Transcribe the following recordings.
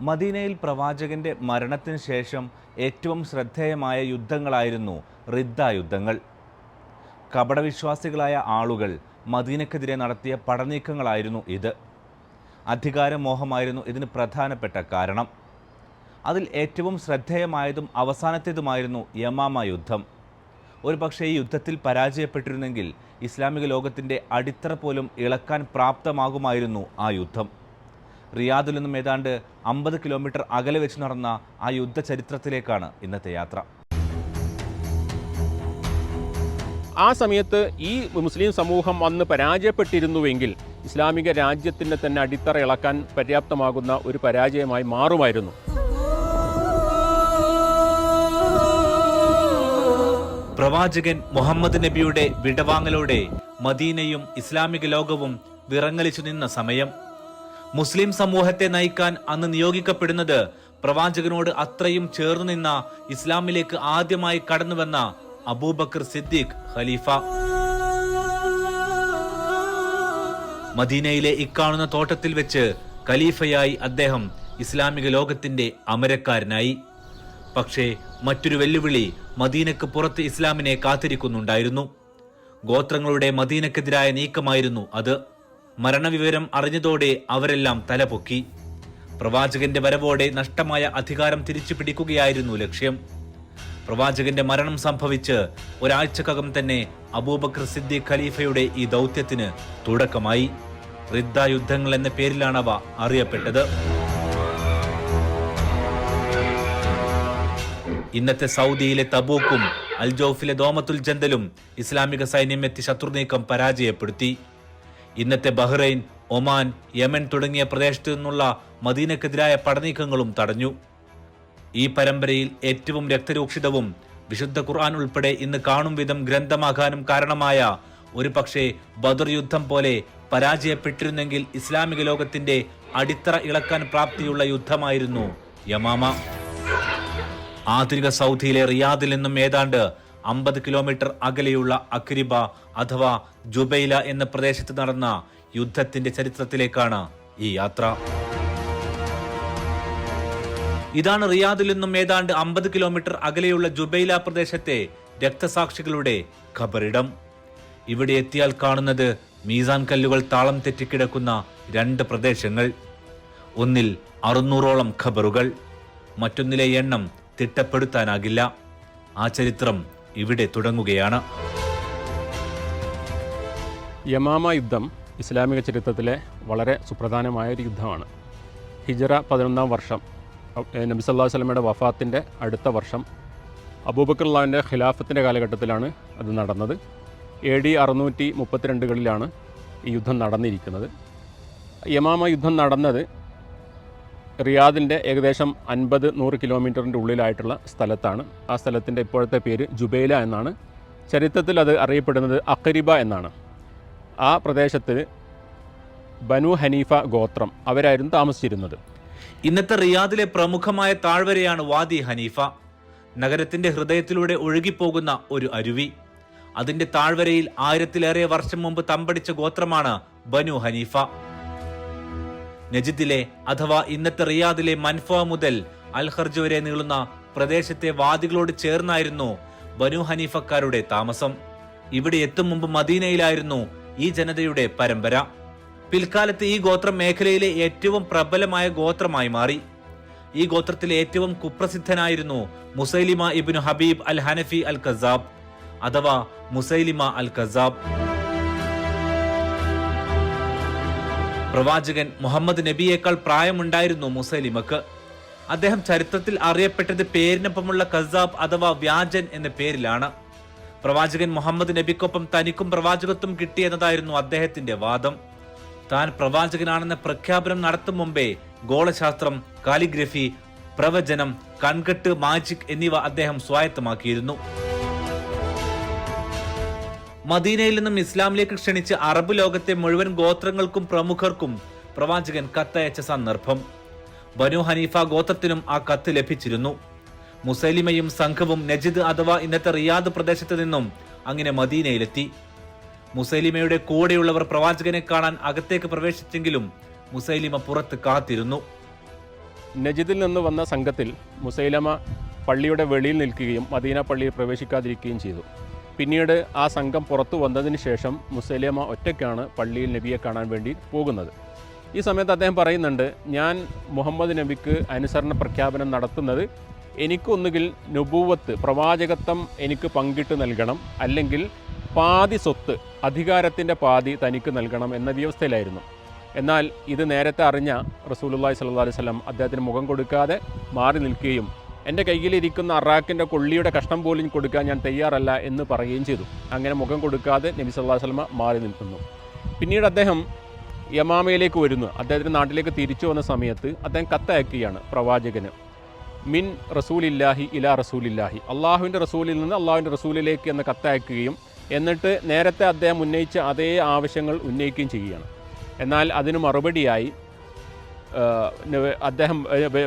മദീനയിൽ പ്രവാചകന്റെ മരണത്തിന് ശേഷം ഏറ്റവും ശ്രദ്ധേയമായ യുദ്ധങ്ങളായിരുന്നു റിദ്ദ യുദ്ധങ്ങൾ. കപടവിശ്വാസികളായ ആളുകൾ മദീനക്കെതിരെ നടത്തിയ പടനീക്കങ്ങളായിരുന്നു ഇത്. അധികാരമോഹമായിരുന്നു ഇതിന് പ്രധാനപ്പെട്ട കാരണം. അതിൽ ഏറ്റവും ശ്രദ്ധേയമായതും അവസാനത്തേതുമായിരുന്നു യമാമ യുദ്ധം. ഒരുപക്ഷേ ഈ യുദ്ധത്തിൽ പരാജയപ്പെട്ടിരുന്നെങ്കിൽ ഇസ്ലാമിക ലോകത്തിന്റെ അടിത്തറ പോലും ഇളക്കാൻ പ്രാപ്തമാകുമായിരുന്നു ആ യുദ്ധം. റിയാദിൽ നിന്നും ഏതാണ്ട് അമ്പത് കിലോമീറ്റർ അകലെ വെച്ച് നടന്ന ആ യുദ്ധ ചരിത്രത്തിലേക്കാണ് ഇന്നത്തെ യാത്ര. ആ സമയത്ത് ഈ മുസ്ലിം സമൂഹം അന്ന് പരാജയപ്പെട്ടിരുന്നുവെങ്കിൽ ഇസ്ലാമിക രാജ്യത്തിന്റെ തന്നെ അടിത്തറ ഇളക്കാൻ പര്യാപ്തമാകുന്ന ഒരു പരാജയമായി മാറുമായിരുന്നു. പ്രവാചകൻ മുഹമ്മദ് നബിയുടെ വിടവാങ്ങലോടെ മദീനയും ഇസ്ലാമിക ലോകവും വിറങ്ങലിച്ചു നിന്ന സമയം. മുസ്ലിം സമൂഹത്തെ നയിക്കാൻ അന്ന് നിയോഗിക്കപ്പെടുന്നത് പ്രവാചകനോട് അത്രയും ചേർന്നു നിന്ന ഇസ്ലാമിലേക്ക് ആദ്യമായി കടന്നുവന്ന അബൂബക്കർ സിദ്ദീഖ് ഖലീഫ. മദീനയിലെ ഇക്കാണുന്ന തോട്ടത്തിൽ വെച്ച് ഖലീഫയായി അദ്ദേഹം ഇസ്ലാമിക ലോകത്തിന്റെ അമരക്കാരനായി. പക്ഷേ മറ്റൊരു വെല്ലുവിളി മദീനക്ക് പുറത്ത് ഇസ്ലാമിനെ കാത്തിരിക്കുന്നുണ്ടായിരുന്നു. ഗോത്രങ്ങളുടെ മദീനക്കെതിരായ നീക്കമായിരുന്നു അത്. മരണവിവരം അറിഞ്ഞതോടെ അവരെല്ലാം തലപൊക്കി. പ്രവാചകന്റെ വരവോടെ നഷ്ടമായ അധികാരം തിരിച്ചു പിടിക്കുകയായിരുന്നു ലക്ഷ്യം. പ്രവാചകന്റെ മരണം സംഭവിച്ച് ഒരാഴ്ചക്കകം തന്നെ അബൂബക്കർ സിദ്ദീഖ് ഖലീഫയുടെ ഈ ദൗത്യത്തിന് തുടക്കമായി. റിദ്ദ യുദ്ധങ്ങൾ എന്ന പേരിലാണവ അറിയപ്പെട്ടത്. ഇന്നത്തെ സൗദിയിലെ തബൂക്കും അൽജോഫിലെ ദോമത്തുൽ ജന്തലും ഇസ്ലാമിക സൈന്യം എത്തി ശത്രുനീക്കം പരാജയപ്പെടുത്തി. ഇന്നത്തെ ബഹ്റൈൻ ഒമാൻ യമൻ തുടങ്ങിയ പ്രദേശത്തു നിന്നുള്ള മദീനക്കെതിരായ പടനീക്കങ്ങളും തടഞ്ഞു. ഈ പരമ്പരയിൽ ഏറ്റവും രക്തരൂക്ഷിതവും വിശുദ്ധ ഖുർആൻ ഉൾപ്പെടെ ഇന്ന് കാണും വിധം ഗ്രന്ഥമാകാനും കാരണമായ ഒരു പക്ഷേ ബദർ യുദ്ധം പോലെ പരാജയപ്പെട്ടിരുന്നെങ്കിൽ ഇസ്ലാമിക ലോകത്തിന്റെ അടിത്തറ ഇളക്കാൻ പ്രാപ്തിയുള്ള യുദ്ധമായിരുന്നു യമാമ. ആധുനിക സൗദിയിലെ റിയാദിൽ നിന്നും ഏതാണ്ട് അമ്പത് കിലോമീറ്റർ അകലെയുള്ള അക്രിബ അഥവാ ജുബൈല എന്ന പ്രദേശത്ത് നടന്ന യുദ്ധത്തിന്റെ ചരിത്രത്തിലേക്കാണ് ഈ യാത്ര. ഇതാണ് റിയാദിൽ നിന്നും ഏതാണ്ട് അമ്പത് കിലോമീറ്റർ അകലെയുള്ള ജുബൈല പ്രദേശത്തെ രക്തസാക്ഷികളുടെ ഖബറിടം. ഇവിടെ എത്തിയാൽ കാണുന്നത് മീസാൻ കല്ലുകൾ താളം തെറ്റിക്കിടക്കുന്ന രണ്ട് പ്രദേശങ്ങൾ. ഒന്നിൽ അറുന്നൂറോളം ഖബറുകൾ മറ്റൊന്നിലെ എണ്ണം തിട്ടപ്പെടുത്താനാകില്ല. ആ ചരിത്രം ഇവിടെ തുടങ്ങുകയാണ്. യമാമ യുദ്ധം ഇസ്ലാമിക ചരിത്രത്തിലെ വളരെ സുപ്രധാനമായ ഒരു യുദ്ധമാണ്. ഹിജറ പതിനൊന്നാം വർഷം നബി സല്ലാഹു വസ്ലമയുടെ വഫാത്തിന്റെ അടുത്ത വർഷം അബൂബക്കർലാവിന്റെ ഖിലാഫത്തിന്റെ കാലഘട്ടത്തിലാണ് അത് നടന്നത്. എ ഡി അറുന്നൂറ്റി മുപ്പത്തിരണ്ടുകളിലാണ് ഈ യുദ്ധം നടന്നിരിക്കുന്നത്. യമാമ യുദ്ധം നടന്നത് റിയാദിന്റെ ഏകദേശം അൻപത് നൂറ് കിലോമീറ്ററിന്റെ ഉള്ളിലായിട്ടുള്ള സ്ഥലത്താണ്. ആ സ്ഥലത്തിന്റെ ഇപ്പോഴത്തെ പേര് ജുബൈല എന്നാണ്. ചരിത്രത്തിൽ അത് അറിയപ്പെടുന്നത് അക്കരിബ എന്നാണ്. ആ പ്രദേശത്ത് ബനു ഹനീഫ ഗോത്രം അവരായിരുന്നു താമസിച്ചിരുന്നത്. ഇന്നത്തെ റിയാദിലെ പ്രമുഖമായ താഴ്വരയാണ് വാദി ഹനീഫ. നഗരത്തിന്റെ ഹൃദയത്തിലൂടെ ഒഴുകിപ്പോകുന്ന ഒരു അരുവി. അതിന്റെ താഴ്വരയിൽ ആയിരത്തിലേറെ വർഷം മുമ്പ് തമ്പടിച്ച ഗോത്രമാണ് ബനു ഹനീഫ. നജിദിലെ അഥവാ ഇന്നത്തെ റിയാദിലെ മൻഫ മുതൽ അൽഹർജ് വരെ നീളുന്ന പ്രദേശത്തെ വാദികളോട് ചേർന്നായിരുന്നു ബനു ഹനീഫക്കാരുടെ താമസം. ഇവിടെ എത്തും മുമ്പ് മദീനയിലായിരുന്നു ഈ ജനതയുടെ പരമ്പര. പിൽക്കാലത്ത് ഈ ഗോത്രം മേഖലയിലെ ഏറ്റവും പ്രബലമായ ഗോത്രമായി മാറി. ഈ ഗോത്രത്തിലെ ഏറ്റവും കുപ്രസിദ്ധനായിരുന്നു മുസൈലിമ ഇബ്നു ഹബീബ് അൽ ഹനഫി അൽ കസാബ് അഥവാ മുസൈലിമ അൽ കസാബ് പ്രവാചകൻ മുഹമ്മദ് നബിയേക്കാൾ പ്രായമുണ്ടായിരുന്നു മുസലിമക്ക്. അദ്ദേഹം ചരിത്രത്തിൽ അറിയപ്പെട്ടത് പേരിനൊപ്പമുള്ള കസാബ് അഥവാ വ്യാജൻ എന്ന പേരിലാണ്. പ്രവാചകൻ മുഹമ്മദ് നബിക്കൊപ്പം തനിക്കും പ്രവാചകത്വം കിട്ടിയെന്നതായിരുന്നു അദ്ദേഹത്തിന്റെ വാദം. താൻ പ്രവാചകനാണെന്ന പ്രഖ്യാപനം നടത്തും മുമ്പേ ഗോളശാസ്ത്രം കാലിഗ്രഫി പ്രവചനം കൺകെട്ട് മാജിക് എന്നിവ അദ്ദേഹം സ്വായത്തമാക്കിയിരുന്നു. മദീനയിൽ നിന്നും ഇസ്ലാമിലേക്ക് ക്ഷണിച്ച് അറബ് ലോകത്തെ മുഴുവൻ ഗോത്രങ്ങൾക്കും പ്രമുഖർക്കും പ്രവാചകൻ കത്തയച്ച സന്ദർഭം. ബനു ഹനീഫ ഗോത്രത്തിനും ആ കത്ത് ലഭിച്ചിരുന്നു. മുസൈലിമയും സംഘവും നജിദ് അഥവാ ഇന്നത്തെ റിയാദ് പ്രദേശത്ത് നിന്നും അങ്ങനെ മദീനയിലെത്തി. മുസൈലിമയുടെ കൂടെയുള്ളവർ പ്രവാചകനെ കാണാൻ അകത്തേക്ക് പ്രവേശിച്ചെങ്കിലും മുസൈലിമ പുറത്ത് കാത്തിരുന്നു. നജിദിൽ നിന്ന് വന്ന സംഘത്തിൽ മുസൈലമ പള്ളിയുടെ വെളിയിൽ നിൽക്കുകയും മദീന പള്ളിയിൽ പ്രവേശിക്കാതിരിക്കുകയും ചെയ്തു. പിന്നീട് ആ സംഘം പുറത്തു വന്നതിന് ശേഷം മുസലിയമ്മ ഒറ്റയ്ക്കാണ് പള്ളിയിൽ നബിയെ കാണാൻ വേണ്ടി പോകുന്നത്. ഈ സമയത്ത് അദ്ദേഹം പറയുന്നുണ്ട് ഞാൻ മുഹമ്മദ് നബിക്ക് അനുസരണ പ്രഖ്യാപനം നടത്തുന്നത് എനിക്കൊന്നുകിൽ നുബൂവത്ത് പ്രവാചകത്വം എനിക്ക് പങ്കിട്ട് നൽകണം അല്ലെങ്കിൽ പാതി സ്വത്ത് അധികാരത്തിന്റെ പാതി തനിക്ക് നൽകണം എന്ന വ്യവസ്ഥയിലായിരുന്നു. എന്നാൽ ഇത് നേരത്തെ അറിഞ്ഞ റസൂലുള്ളാഹി സ്വല്ലല്ലാഹു അലൈഹി വസല്ലം അദ്ദേഹത്തിന് മുഖം കൊടുക്കാതെ മാറി നിൽക്കുകയും എന്റെ കയ്യിലിരിക്കുന്ന അറാക്കിന്റെ കൊള്ളിയുടെ കഷ്ണം പോലും കൊടുക്കാൻ ഞാൻ തയ്യാറല്ല എന്ന് പറയുകയും ചെയ്തു. അങ്ങനെ മുഖം കൊടുക്കാതെ നബി സല്ലല്ലാഹു അലൈഹി വസല്ലമ മാറി നിൽക്കുന്നു. പിന്നീട് അദ്ദേഹം യമാമയിലേക്ക് വരുന്നു. അദ്ദേഹത്തിന്റെ നാട്ടിലേക്ക് തിരിച്ചു വന്ന സമയത്ത് അദ്ദേഹം കത്തയക്കുകയാണ് പ്രവാചകന്. മിൻ റസൂലില്ലാഹി ഇലാ റസൂലില്ലാഹി. അള്ളാഹുവിന്റെ റസൂലിൽ നിന്ന് അള്ളാഹുവിന്റെ റസൂലിലേക്ക് എന്ന കത്തയക്കുകയും എന്നിട്ട് നേരത്തെ അദ്ദേഹം ഉന്നയിച്ച അതേ ആവശ്യങ്ങൾ ഉന്നയിക്കുകയും ചെയ്യുകയാണ്. എന്നാൽ അതിന് മറുപടിയായി അദ്ദേഹം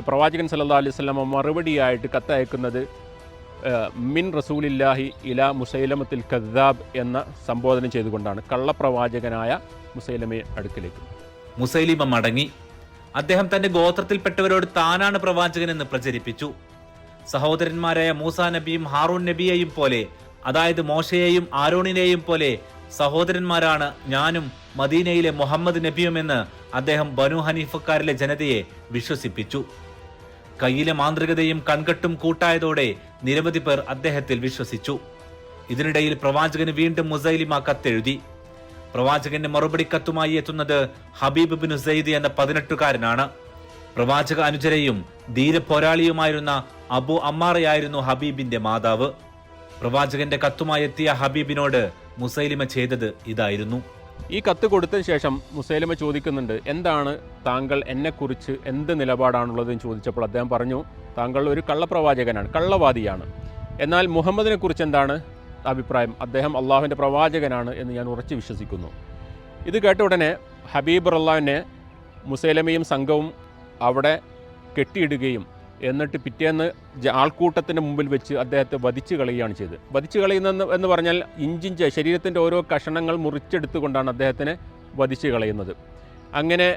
പ്രവാചകൻ സല്ലാ അലൈഹി സ്വലമ മറുപടിയായിട്ട് കത്തയക്കുന്നത് മിൻ റസൂലില്ലാഹി ഇല മുസൈലമത്തിൽ കദ്ദാബ് എന്ന സംബോധന ചെയ്തുകൊണ്ടാണ്. കള്ളപ്രവാചകനായ മുസൈലമയെ അടുക്കിലേക്ക്. മുസൈലിമ മടങ്ങി. അദ്ദേഹം തന്റെ ഗോത്രത്തിൽപ്പെട്ടവരോട് താനാണ് പ്രവാചകൻ എന്ന് പ്രചരിപ്പിച്ചു. സഹോദരന്മാരായ മൂസ നബിയും ഹാറൂൺ നബിയെയും പോലെ അതായത് മോശയെയും ആരോണിനെയും പോലെ സഹോദരന്മാരാണ് ഞാനും മദീനയിലെ മുഹമ്മദ് നബിയുമെന്ന് അദ്ദേഹം ബനു ഹനീഫക്കാരിലെ ജനതയെ വിശ്വസിപ്പിച്ചു. കയ്യിലെ മാന്ത്രികതയും കൺകെട്ടും കൂട്ടായതോടെ നിരവധി പേർ അദ്ദേഹത്തിൽ വിശ്വസിച്ചു. ഇതിനിടയിൽ പ്രവാചകന് വീണ്ടും മുസൈലിമ കത്തെഴുതി. പ്രവാചകന്റെ മറുപടി കത്തുമായി എത്തുന്നത് ഹബീബ് ബിൻ സെയ്ദ് എന്ന പതിനെട്ടുകാരനാണ്. പ്രവാചക അനുചരയും ധീര പോരാളിയുമായിരുന്ന അബു അമ്മാറയായിരുന്നു ഹബീബിന്റെ മാതാവ്. പ്രവാചകന്റെ കത്തുമായി എത്തിയ ഹബീബിനോട് മുസൈലിമ ചെയ്തത് ഇതായിരുന്നു. ഈ കത്ത് കൊടുത്തതിന് ശേഷം മുസൈലിമ ചോദിക്കുന്നുണ്ട് എന്താണ് താങ്കൾ എന്നെക്കുറിച്ച് എന്ത് നിലപാടാണുള്ളതെന്ന് ചോദിച്ചപ്പോൾ അദ്ദേഹം പറഞ്ഞു താങ്കൾ ഒരു കള്ളപ്രവാചകനാണ് കള്ളവാദിയാണ്. എന്നാൽ മുഹമ്മദിനെ കുറിച്ച് എന്താണ് അഭിപ്രായം? അദ്ദേഹം അള്ളാഹുവിന്റെ പ്രവാചകനാണ് എന്ന് ഞാൻ ഉറച്ചു വിശ്വസിക്കുന്നു. ഇത് കേട്ട ഉടനെ ഹബീബ് റല്ലാവിനെ മുസൈലമയും സംഘവും അവിടെ കെട്ടിയിടുകയും എന്നിട്ട് പിറ്റേന്ന് ആൾക്കൂട്ടത്തിന്റെ മുമ്പിൽ വെച്ച് അദ്ദേഹത്തെ വധിച്ചു കളയുകയാണ് ചെയ്തത്. വധിച്ചു കളയുന്നതെന്ന് എന്ന് പറഞ്ഞാൽ ഇഞ്ചിഞ്ച് ശരീരത്തിന്റെ ഓരോ കഷണങ്ങൾ മുറിച്ചെടുത്തുകൊണ്ടാണ് അദ്ദേഹത്തിനെ വധിച്ചു കളയുന്നത്. അങ്ങനെ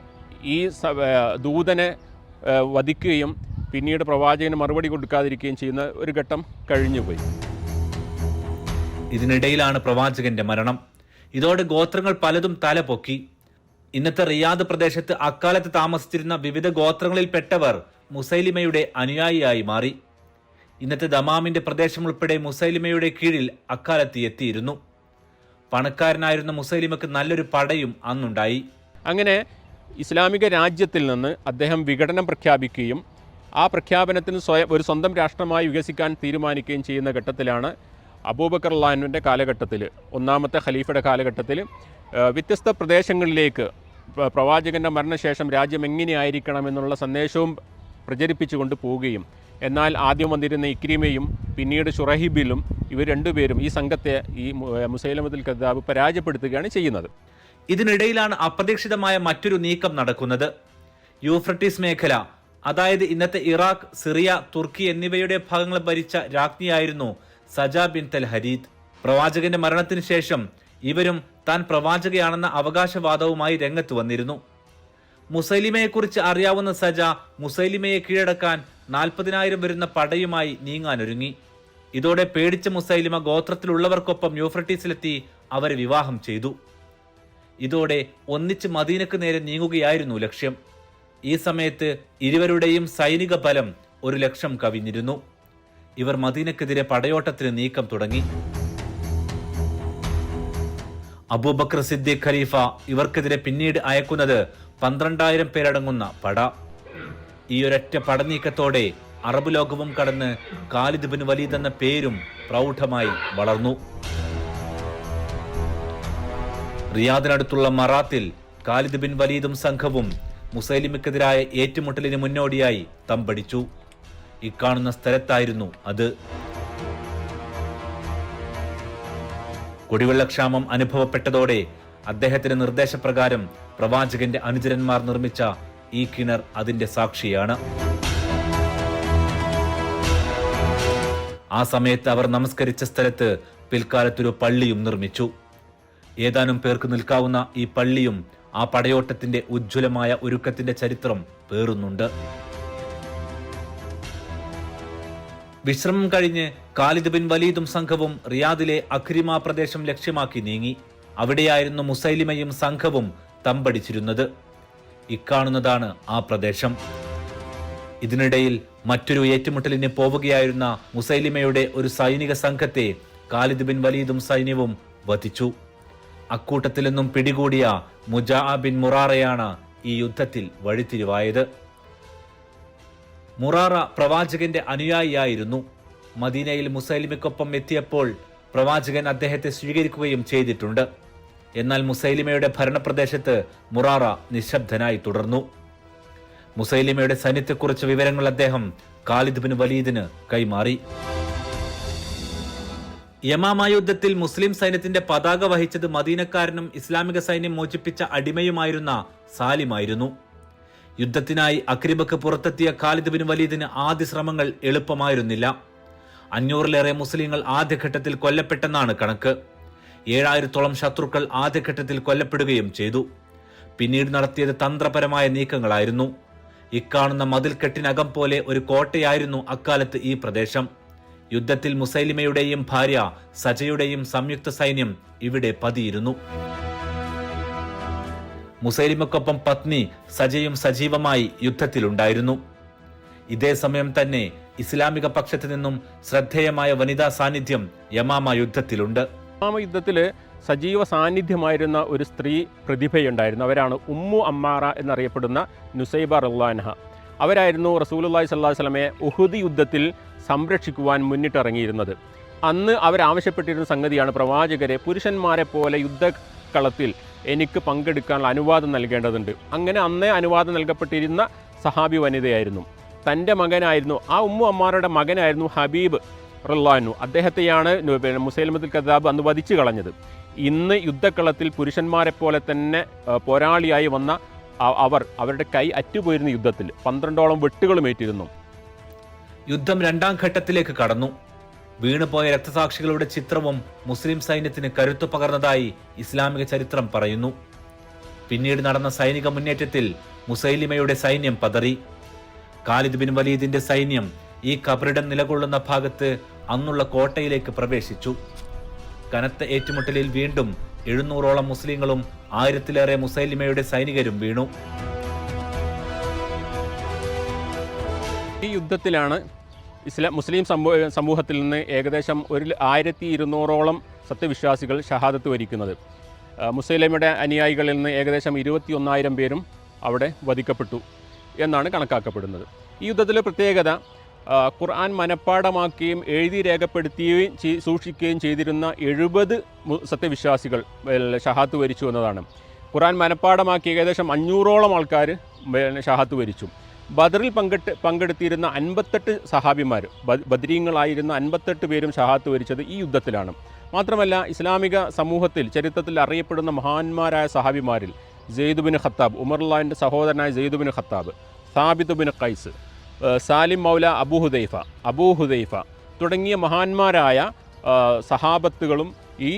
ഈ ദൂതനെ വധിക്കുകയും പിന്നീട് പ്രവാചകന് മറുപടി കൊടുക്കാതിരിക്കുകയും ചെയ്യുന്ന ഒരു ഘട്ടം കഴിഞ്ഞുപോയി ഇതിനിടയിലാണ് പ്രവാചകന്റെ മരണം. ഇതോടെ ഗോത്രങ്ങൾ പലതും തല പൊക്കി. ഇന്നത്തെ റിയാദ് പ്രദേശത്ത് അക്കാലത്ത് താമസിച്ചിരുന്ന വിവിധ ഗോത്രങ്ങളിൽപ്പെട്ടവർ മുസൈലിമയുടെ അനുയായിയായി മാറി. ഇന്നത്തെ ദമാമിന്റെ പ്രദേശം ഉൾപ്പെടെ മുസൈലിമയുടെ കീഴിൽ അക്കാലത്ത് എത്തിയിരുന്നു. പണക്കാരനായിരുന്ന മുസൈലിമക്ക് നല്ലൊരു പടയും അന്നുണ്ടായി. അങ്ങനെ ഇസ്ലാമിക രാജ്യത്തിൽ നിന്ന് അദ്ദേഹം വിഘടനം പ്രഖ്യാപിക്കുകയും ആ പ്രഖ്യാപനത്തിന് സ്വയം ഒരു സ്വന്തം രാഷ്ട്രമായി വികസിക്കാൻ തീരുമാനിക്കുകയും ചെയ്യുന്ന ഘട്ടത്തിലാണ് അബൂബക്കർ അള്ളാഹുവിന്റെ കാലഘട്ടത്തിൽ ഒന്നാമത്തെ ഖലീഫയുടെ കാലഘട്ടത്തിൽ വ്യത്യസ്ത പ്രദേശങ്ങളിലേക്ക് പ്രവാചകന്റെ മരണശേഷം രാജ്യം എങ്ങനെയായിരിക്കണം എന്നുള്ള സന്ദേശവും പ്രചരിപ്പിച്ചുകൊണ്ട് പോവുകയും എന്നാൽ ആദ്യം വന്നിരുന്ന ഇക്രീമയും പിന്നീട് ഷുറഹിബിലും ഇവർ രണ്ടുപേരും ഈ സംഘത്തെ ഈ മുസൈലമത്തുൽ കദ്ദാബ് പരാജയപ്പെടുത്തുകയാണ് ചെയ്യുന്നത്. ഇതിനിടയിലാണ് അപ്രതീക്ഷിതമായ മറ്റൊരു നീക്കം നടക്കുന്നത്. യൂഫ്രട്ടീസ് മേഖല അതായത് ഇന്നത്തെ ഇറാഖ് സിറിയ തുർക്കി എന്നിവയുടെ ഭാഗങ്ങൾ ഭരിച്ച രാജ്ഞിയായിരുന്നു സജ ബിൻ തൽ ഹരീദ്. പ്രവാചകന്റെ മരണത്തിന് ശേഷം ഇവരും താൻ പ്രവാചകയാണെന്ന അവകാശവാദവുമായി രംഗത്ത് വന്നിരുന്നു. മുസൈലിമയെക്കുറിച്ച് അറിയാവുന്ന സജ മുസൈലിമയെ കീഴടക്കാൻ നാൽപ്പതിനായിരം വരുന്ന പടയുമായി നീങ്ങാനൊരുങ്ങി. ഇതോടെ പേടിച്ച മുസൈലിമ ഗോത്രത്തിലുള്ളവർക്കൊപ്പം യൂഫ്രട്ടീസിലെത്തി അവരെ വിവാഹം ചെയ്തു. ഇതോടെ ഒന്നിച്ച് മദീനക്ക് നേരെ നീങ്ങുകയായിരുന്നു ലക്ഷ്യം. ഈ സമയത്ത് ഇരുവരുടെയും സൈനിക ബലം ഒരു ലക്ഷം കവിഞ്ഞിരുന്നു. ഇവർ മദീനക്കെതിരെ പടയോട്ടത്തിന് നീക്കം തുടങ്ങി. അബൂബക്കർ സിദ്ദീഖ് ഖലീഫ ഇവർക്കെതിരെ പിന്നീട് അയക്കുന്നത് പന്ത്രണ്ടായിരം പേരടങ്ങുന്ന പട. ഈ ഒരൊറ്റ പടനീക്കത്തോടെ അറബ് ലോകവും കടന്ന് ഖാലിദ് ബിൻ വലീദ് എന്ന പേരും പ്രൗഢമായി വളർന്നു. റിയാദിനടുത്തുള്ള മറാത്തിൽ ഖാലിദ് ബിൻ വലീദും സംഘവും മുസൈലിമിക്കെതിരായ ഏറ്റുമുട്ടലിന് മുന്നോടിയായി തമ്പടിച്ചു. ഇക്കാണുന്ന സ്ഥലത്തായിരുന്നു അത്. കുടിവെള്ളക്ഷാമം അനുഭവപ്പെട്ടതോടെ അദ്ദേഹത്തിന്റെ നിർദ്ദേശപ്രകാരം പ്രവാചകന്റെ അനുചരന്മാർ നിർമ്മിച്ച ഈ കിണർ അതിന്റെ സാക്ഷിയാണ്. ആ സമയത്ത് അവർ നമസ്കരിച്ച സ്ഥലത്ത് പിൽക്കാലത്തൊരു പള്ളിയും നിർമ്മിച്ചു. ഏതാനും പേർക്ക് നിൽക്കാവുന്ന ഈ പള്ളിയും ആ പടയോട്ടത്തിന്റെ ഉജ്ജ്വലമായ ഒരുക്കത്തിന്റെ ചരിത്രം പേറുന്നുണ്ട്. വിശ്രമം കഴിഞ്ഞ് ഖാലിദ് ബിൻ വലീദും സംഘവും റിയാദിലെ അഖ്രിമ പ്രദേശം ലക്ഷ്യമാക്കി നീങ്ങി. അവിടെയായിരുന്നു മുസൈലിമയും സംഘവും തമ്പടിച്ചിരുന്നത്. ഇക്കാണുന്നതാണ് ആ പ്രദേശം. ഇതിനിടയിൽ മറ്റൊരു ഏറ്റുമുട്ടലിന് പോവുകയായിരുന്ന മുസൈലിമയുടെ ഒരു സൈനിക സംഘത്തെ ഖാലിദ് ബിൻ വലീദും സൈന്യവും വധിച്ചു. അക്കൂട്ടത്തിൽ നിന്നും പിടികൂടിയ മുജാ ബിൻ മുറാറയാണ് ഈ യുദ്ധത്തിൽ വഴിത്തിരിവായത്. മുറാറ പ്രവാചകന്റെ അനുയായിയായിരുന്നു. മദീനയിൽ മുസൈലിമയ്ക്കൊപ്പം എത്തിയപ്പോൾ പ്രവാചകൻ അദ്ദേഹത്തെ സ്വീകരിക്കുകയും ചെയ്തിട്ടുണ്ട്. എന്നാൽ മുസൈലിമയുടെ ഭരണപ്രദേശത്ത് മുറാറ നിശബ്ദനായി തുടർന്നു. മുസൈലിമയുടെ സൈന്യത്തെക്കുറിച്ച് വിവരങ്ങൾ അദ്ദേഹം ഖാലിദ് ബിൻ വലീദിന് കൈമാറി. യമാമ യുദ്ധത്തിൽ മുസ്ലിം സൈന്യത്തിന്റെ പതാക വഹിച്ചത് മദീനക്കാരനും ഇസ്ലാമിക സൈന്യം മോചിപ്പിച്ച അടിമയുമായിരുന്ന സാലിമായിരുന്നു. യുദ്ധത്തിനായി അക്രിബക്ക് പുറത്തെത്തിയ ഖാലിദ് ബിൻ വലീദിന് ആദ്യ ശ്രമങ്ങൾ എളുപ്പമായിരുന്നില്ല. അഞ്ഞൂറിലേറെ മുസ്ലിങ്ങൾ ആദ്യഘട്ടത്തിൽ കൊല്ലപ്പെട്ടെന്നാണ് കണക്ക്. ഏഴായിരത്തോളം ശത്രുക്കൾ ആദ്യഘട്ടത്തിൽ കൊല്ലപ്പെടുകയും ചെയ്തു. പിന്നീട് നടത്തിയത് തന്ത്രപരമായ നീക്കങ്ങളായിരുന്നു. ഇക്കാണുന്ന മതിൽക്കെട്ടിനകം പോലെ ഒരു കോട്ടയായിരുന്നു അക്കാലത്ത് ഈ പ്രദേശം. യുദ്ധത്തിൽ മുസൈലിമയുടെയും ഭാര്യ സജയുടെയും സംയുക്ത സൈന്യം ഇവിടെ പതിയിരുന്നു. മുസൈലിമക്കൊപ്പം പത്നി സജയും സജീവമായി യുദ്ധത്തിലുണ്ടായിരുന്നു. ഇതേ സമയം തന്നെ ഇസ്ലാമിക പക്ഷത്തു നിന്നും ശ്രദ്ധേയമായ വനിതാ സാന്നിധ്യം യമാമ യുദ്ധത്തിലുണ്ട്. യുദ്ധത്തിൽ സജീവ സാന്നിധ്യമായിരുന്ന ഒരു സ്ത്രീ പ്രതിഭയുണ്ടായിരുന്നു. അവരാണ് ഉമ്മു അമ്മാറ എന്നറിയപ്പെടുന്ന നുസൈബ റുല്ലാൻഹ അവരായിരുന്നു റസൂലുള്ളാഹി സ്വല്ലല്ലാഹു അലൈഹി വസല്ലമയെ ഉഹുദ് യുദ്ധത്തിൽ സംരക്ഷിക്കുവാൻ മുന്നിട്ടിറങ്ങിയിരുന്നത്. അന്ന് അവരാവശ്യപ്പെട്ടിരുന്ന സംഗതിയാണ് പ്രവാചകരെ പുരുഷന്മാരെ പോലെ യുദ്ധക്കളത്തിൽ എനിക്ക് പങ്കെടുക്കാനുള്ള അനുവാദം നൽകേണ്ടതുണ്ട്. അങ്ങനെ അന്നേ അനുവാദം നൽകപ്പെട്ടിരുന്ന സഹാബി വനിതയായിരുന്നു. തന്റെ മകനായിരുന്നു ആ ഉമ്മു അമ്മാരുടെ മകനായിരുന്നു ഹബീബ് റല്ലാനു അദ്ദേഹത്തെയാണ് മുസൈലമത്തുൽ കദാബ് അന്ന് വധിച്ചു കളഞ്ഞത്. ഇന്ന് യുദ്ധക്കളത്തിൽ പുരുഷന്മാരെ പോലെ തന്നെ പോരാളിയായി വന്ന അവർ അവരുടെ കൈ അറ്റുപോയിരുന്ന യുദ്ധത്തിൽ പന്ത്രണ്ടോളം വെട്ടുകളും ഏറ്റിരുന്നു. യുദ്ധം രണ്ടാം ഘട്ടത്തിലേക്ക് കടന്നു. വീണുപോയ രക്തസാക്ഷികളുടെ ചിത്രവും മുസ്ലിം സൈന്യത്തിന് കരുത്തു പകർന്നതായി ഇസ്ലാമിക ചരിത്രം പറയുന്നു. പിന്നീട് നടന്ന സൈനിക മുന്നേറ്റത്തിൽ മുസൈലിമയുടെ സൈന്യം പതറി. ഖാലിദ് ബിൻ വലീദിന്റെ സൈന്യം ഈ കബറിടം നിലകൊള്ളുന്ന ഭാഗത്ത് അന്നുള്ള കോട്ടയിലേക്ക് പ്രവേശിച്ചു. കനത്ത ഏറ്റുമുട്ടലിൽ വീണ്ടും എഴുന്നൂറോളം മുസ്ലിങ്ങളും ആയിരത്തിലേറെ മുസൈലിമയുടെ സൈനികരും വീണു. ഈ യുദ്ധത്തിലാണ് ഇസ്ലാം മുസ്ലിം സമൂഹ സമൂഹത്തിൽ നിന്ന് ഏകദേശം ഒരു ആയിരത്തി ഇരുന്നൂറോളം സത്യവിശ്വാസികൾ ഷഹാദത്ത് വരിക്കുന്നത്. മുസ്ലിമയുടെ അനുയായികളിൽ നിന്ന് ഏകദേശം ഇരുപത്തി ഒന്നായിരം പേരും അവിടെ വധിക്കപ്പെട്ടു എന്നാണ് കണക്കാക്കപ്പെടുന്നത്. ഈ യുദ്ധത്തിലെ പ്രത്യേകത ഖുർആൻ മനഃപ്പാടമാക്കുകയും എഴുതി രേഖപ്പെടുത്തുകയും സൂക്ഷിക്കുകയും ചെയ്തിരുന്ന എഴുപത് സത്യവിശ്വാസികൾ ഷഹാത്ത് വരിച്ചു എന്നതാണ്. ഖുർആൻ മനഃപ്പാടമാക്കി ഏകദേശം അഞ്ഞൂറോളം ആൾക്കാർ ഷഹാത്ത് വരിച്ചു. ബദറിൽ പങ്കെട്ട് പങ്കെടുത്തിരുന്ന അൻപത്തെട്ട് സഹാബിമാർ ബദരീങ്ങളായിരുന്ന അൻപത്തെട്ട് പേരും ഷഹാത്ത് വരിച്ചത് ഈ യുദ്ധത്തിലാണ്. മാത്രമല്ല ഇസ്ലാമിക സമൂഹത്തിൽ ചരിത്രത്തിൽ അറിയപ്പെടുന്ന മഹാന്മാരായ സഹാബിമാരിൽ ജെയ്ദുബിൻ ഖത്താബ് ഉമർലാന്റെ സഹോദരനായ Zaid ibn Khattab Thabit ibn Qais ഏഹ് സാലിം മൗല അബൂ ഹുദൈഫ അബൂ ഹുദൈഫ തുടങ്ങിയ മഹാന്മാരായ സഹാബത്തുകളും ഈ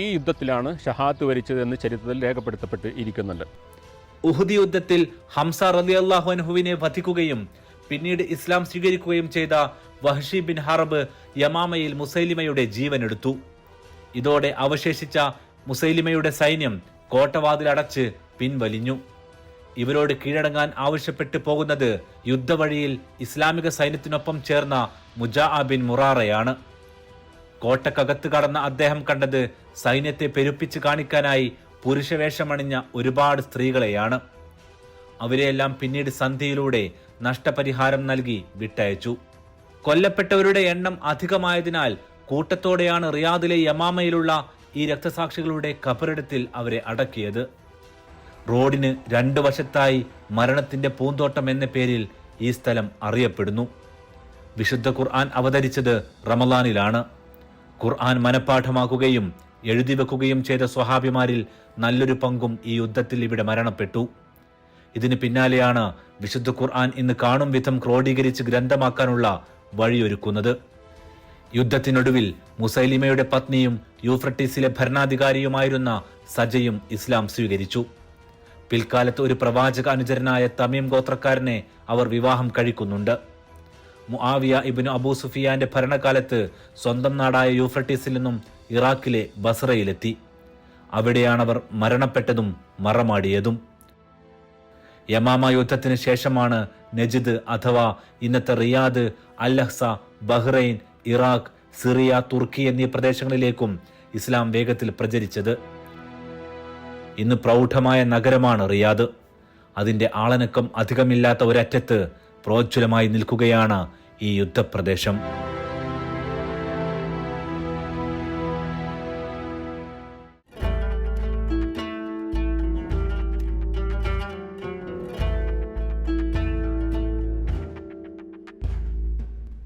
ഈ യുദ്ധത്തിലാണ് ഷഹാത്ത് വരിച്ചതെന്ന് ചരിത്രത്തിൽ രേഖപ്പെടുത്തപ്പെട്ട് ഇരിക്കുന്നുണ്ട്. ഉഹുദ് യുദ്ധത്തിൽ ഹംസ റലി അൻഹുവിനെ വധിക്കുകയും പിന്നീട് ഇസ്ലാം സ്വീകരിക്കുകയും ചെയ്ത വഹഷി ബിൻ ഹറബ് യമാമയിൽ മുസൈലിമയുടെ ജീവനെടുത്തു. ഇതോടെ അവശേഷിച്ച മുസൈലിമയുടെ സൈന്യം കോട്ടവാതിലടച്ച് പിൻവലിഞ്ഞു. ഇവരോട് കീഴടങ്ങാൻ ആവശ്യപ്പെട്ടു പോകുന്നത് യുദ്ധവഴിയിൽ ഇസ്ലാമിക സൈന്യത്തിനൊപ്പം ചേർന്ന മുജാ ബിൻ മുറാറയാണ്. കോട്ടക്കകത്ത് കടന്ന അദ്ദേഹം കണ്ടത് സൈന്യത്തെ പെരുപ്പിച്ച് കാണിക്കാനായി പുരുഷവേഷമണിഞ്ഞ ഒരുപാട് സ്ത്രീകളെയാണ്. അവരെയെല്ലാം പിന്നീട് സന്ധിയിലൂടെ നഷ്ടപരിഹാരം നൽകി വിട്ടയച്ചു. കൊല്ലപ്പെട്ടവരുടെ എണ്ണം അധികമായതിനാൽ കൂട്ടത്തോടെയാണ് റിയാദിലെ യമാമയിലുള്ള ഈ രക്തസാക്ഷികളുടെ കബറിടത്തിൽ അവരെ അടക്കിയത്. റോഡിന് രണ്ടു വശത്തായി മരണത്തിന്റെ പൂന്തോട്ടം എന്ന പേരിൽ ഈ സ്ഥലം അറിയപ്പെടുന്നു. വിശുദ്ധ ഖുർആൻ അവതരിച്ചത് റമലാനിലാണ് ഖുർആൻ മനഃപ്പാഠമാക്കുകയും എഴുതി വെക്കുകയും ചെയ്ത സ്വഹാബിമാരിൽ നല്ലൊരു പങ്കും ഈ യുദ്ധത്തിൽ ഇവിടെ മരണപ്പെട്ടു. ഇതിന് പിന്നാലെയാണ് വിശുദ്ധ ഖുർആൻ ഇന്ന് കാണും വിധം ക്രോഡീകരിച്ച് ഗ്രന്ഥമാക്കാനുള്ള വഴിയൊരുക്കുന്നത്. യുദ്ധത്തിനൊടുവിൽ മുസൈലിമയുടെ പത്നിയും യൂഫ്രട്ടീസിലെ ഭരണാധികാരിയുമായിരുന്ന സജയും ഇസ്ലാം സ്വീകരിച്ചു. പിൽക്കാലത്ത് ഒരു പ്രവാചക അനുചരനായ തമീം ഗോത്രക്കാരനെ അവർ വിവാഹം കഴിക്കുന്നുണ്ട്. മുആവിയ ഇബിനു അബൂ സുഫിയാന്റെ ഭരണകാലത്ത് സ്വന്തം നാടായ യൂഫ്രട്ടീസിൽ നിന്നും ഇറാഖിലെ ബസ്രയിലെത്തി അവിടെയാണവർ മരണപ്പെട്ടതും മറമാടിയതും. യമാമ യുദ്ധത്തിന് ശേഷമാണ് നജിദ് അഥവാ ഇന്നത്തെ Riyadh Al Ahsa Bahrain Iraq Syria തുർക്കി എന്നീ പ്രദേശങ്ങളിലേക്കും ഇസ്ലാം വേഗത്തിൽ പ്രചരിച്ചത്. ഇന്ന് പ്രൗഢമായ നഗരമാണ് റിയാദ്. അതിന്റെ ആളനക്കം അധികമില്ലാത്ത ഒരറ്റത്ത് പ്രോജ്വലമായി നിൽക്കുകയാണ് ഈ യുദ്ധപ്രദേശം.